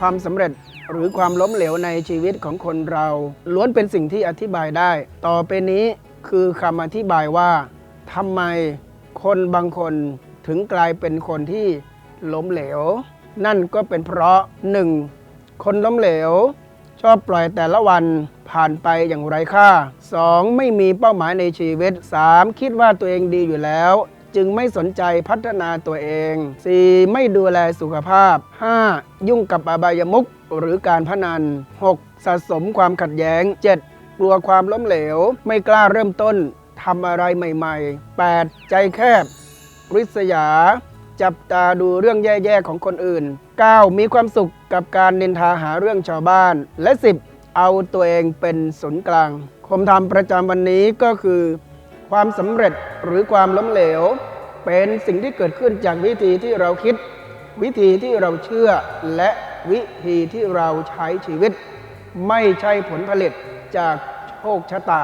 ความสำเร็จหรือความล้มเหลวในชีวิตของคนเรา ล้วนเป็นสิ่งที่อธิบายได้ ต่อไปนี้คือคำอธิบายว่าทำไมคนบางคนถึงกลายเป็นคนที่ล้มเหลว นั่นก็เป็นเพราะ 1. คนล้มเหลว ชอบปล่อยแต่ละวันผ่านไปอย่างไร้ค่า 2. ไม่มีเป้าหมายในชีวิต 3. คิดว่าตัวเองดีอยู่แล้ว จึงไม่สนใจพัฒนาตัวเอง 4. ไม่ดูแลสุขภาพ 5. ยุ่งกับอบายมุขหรือการพนัน 6. สะสมความขัดแย้ง 7. กลัวความล้มเหลว ไม่กล้าเริ่มต้นทำอะไรใหม่ๆ 8. ใจแคบ ริษยา จับตาดูเรื่องแย่ๆของคนอื่น 9. มีความสุขกับการนินทาหาเรื่องชาวบ้าน และ 10. เอาตัวเองเป็นศูนย์กลางคมธรรมประจำวันนี้ก็คือ ความสำเร็จหรือความล้มเหลว เป็นสิ่งที่เกิดขึ้นจากวิธีที่เราคิด วิธีที่เราเชื่อและวิธีที่เราใช้ชีวิต ไม่ใช่ผลผลิตจากโชคชะตา